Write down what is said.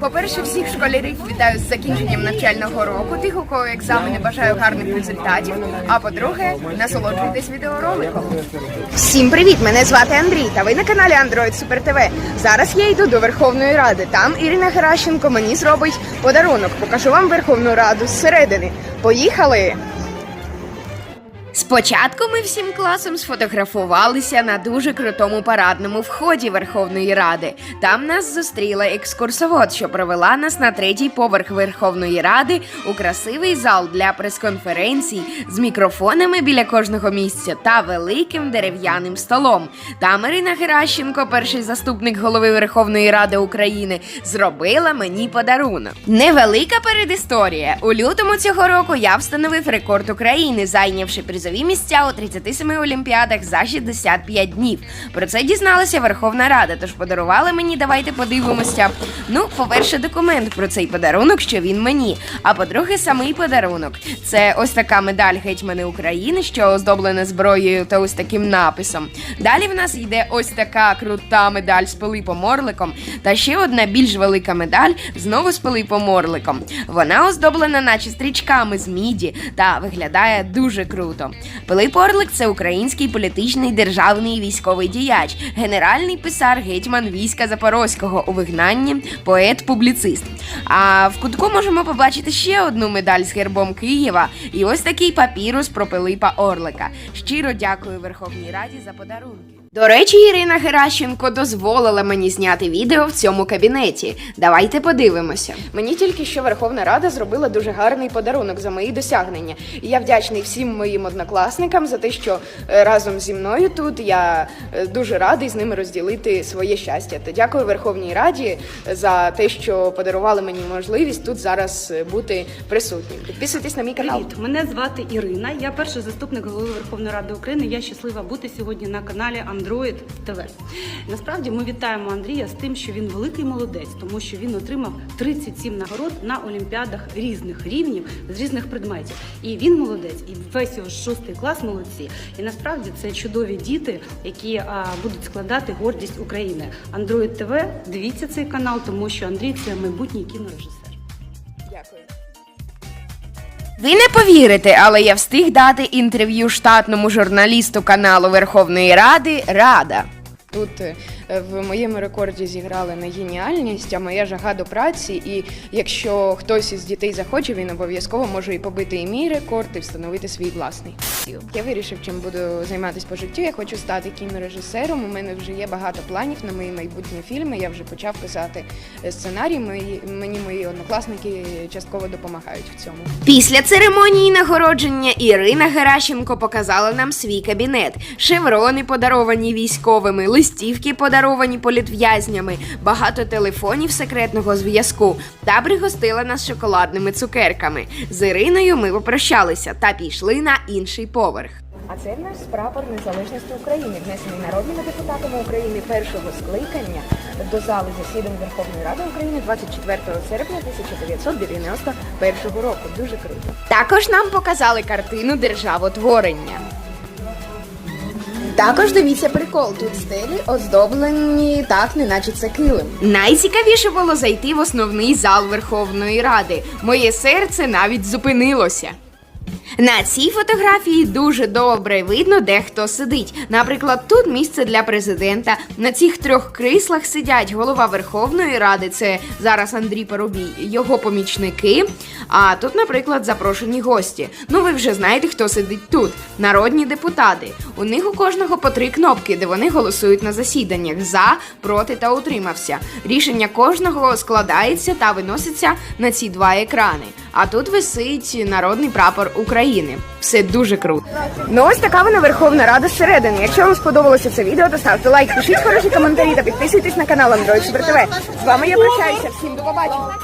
По-перше, всіх школярів вітаю з закінченням навчального року. Тих, у кого екзамени бажаю гарних результатів. А по-друге, насолоджуйтесь відеороликом. Всім привіт! Мене звати Андрій, та ви на каналі Android Super TV. Зараз я йду до Верховної Ради. Там Ірина Геращенко мені зробить подарунок. Покажу вам Верховну Раду зсередини. Поїхали! Спочатку ми всім класом сфотографувалися на дуже крутому парадному вході Верховної Ради. Там нас зустріла екскурсовод, що провела нас на третій поверх Верховної Ради у красивий зал для прес-конференцій з мікрофонами біля кожного місця та великим дерев'яним столом. Там Ірина Геращенко, перший заступник голови Верховної Ради України, зробила мені подарунок. Невелика передісторія. У лютому цього року я встановив рекорд України, зайнявши призові місця у 37 олімпіадах за 65 днів. Про це дізналася Верховна Рада, тож подарували мені. Давайте подивимося. Ну, по-перше, документ про цей подарунок, що він мені. А по-друге, самий подарунок. Це ось така медаль гетьмани України, що оздоблена зброєю та ось таким написом. Далі в нас йде ось така крута медаль з Пилипом Орликом, та ще одна більш велика медаль знову з Пилипом Орликом. Вона оздоблена, наче стрічками з міді, та виглядає дуже круто. Пилип Орлик це український політичний державний військовий діяч, генеральний писар гетьман війська Запорозького у вигнанні, поет-публіцист. А в кутку можемо побачити ще одну медаль з гербом Києва і ось такий папірус про Пилипа Орлика. Щиро дякую Верховній Раді за подарунки. До речі, Ірина Геращенко дозволила мені зняти відео в цьому кабінеті. Давайте подивимося. Мені тільки що Верховна Рада зробила дуже гарний подарунок за мої досягнення. І я вдячний всім моїм однокласникам за те, що е, разом зі мною тут я е, дуже радий з ними розділити своє щастя. Та дякую Верховній Раді за те, що подарували мені можливість тут зараз е, бути присутнім. Підписуйтесь на мій канал. Привіт, мене звати Ірина. Я перший заступник голови Верховної Ради України. Я щаслива бути сьогодні на каналі Android TV. Насправді ми вітаємо Андрія з тим, що він великий молодець, тому що він отримав 37 нагород на олімпіадах різних рівнів з різних предметів. І він молодець, і весь його шостий клас молодці. І насправді це чудові діти, які а, будуть складати гордість України. Android TV, дивіться цей канал, тому що Андрій це майбутній кінорежисер. Ви не повірите, але я встиг дати інтерв'ю штатному журналісту каналу Верховної Ради Рада. Тут е, в моєму рекорді зіграли не геніальність, а моя жага до праці. І якщо хтось із дітей захоче, він обов'язково може і побити і мій рекорд, і встановити свій власний. Я вирішив, чим буду займатися по життю. Я хочу стати кінорежисером. У мене вже є багато планів на мої майбутні фільми. Я вже почав писати сценарій. Мої мені мої однокласники частково допомагають в цьому. Після церемонії нагородження Ірина Геращенко показала нам свій кабінет. Шеврони подаровані військовими, листівки подаровані політв'язнями, багато телефонів секретного зв'язку та пригостила нас шоколадними цукерками. З Іриною ми попрощалися та пішли на інший поверх. А це наш прапор незалежності України, внесений народними депутатами України першого скликання до зали засідань Верховної Ради України 24 серпня 1991 року. Дуже круто. Також нам показали картину державотворення. Також дивіться прикол. Тут стелі оздоблені так, неначе це килим. Найцікавіше було зайти в основний зал Верховної Ради. Моє серце навіть зупинилося. На цій фотографії дуже добре видно, де хто сидить. Наприклад, тут місце для президента. На цих трьох кріслах сидять голова Верховної Ради, це зараз Андрій Парубій, його помічники. А тут, наприклад, запрошені гості. Ну ви вже знаєте, хто сидить тут. Народні депутати. У них у кожного по три кнопки, де вони голосують на засіданнях за, проти та утримався. Рішення кожного складається та виноситься на ці два екрани. А тут висить народний прапор України. Все дуже круто. Ну ось така вона Верховна Рада зсередини. Якщо вам сподобалося це відео, то ставте лайк, пишіть хороші коментарі та підписуйтесь на канал Android Super TV. З вами я прощаюся. Всім до побачення.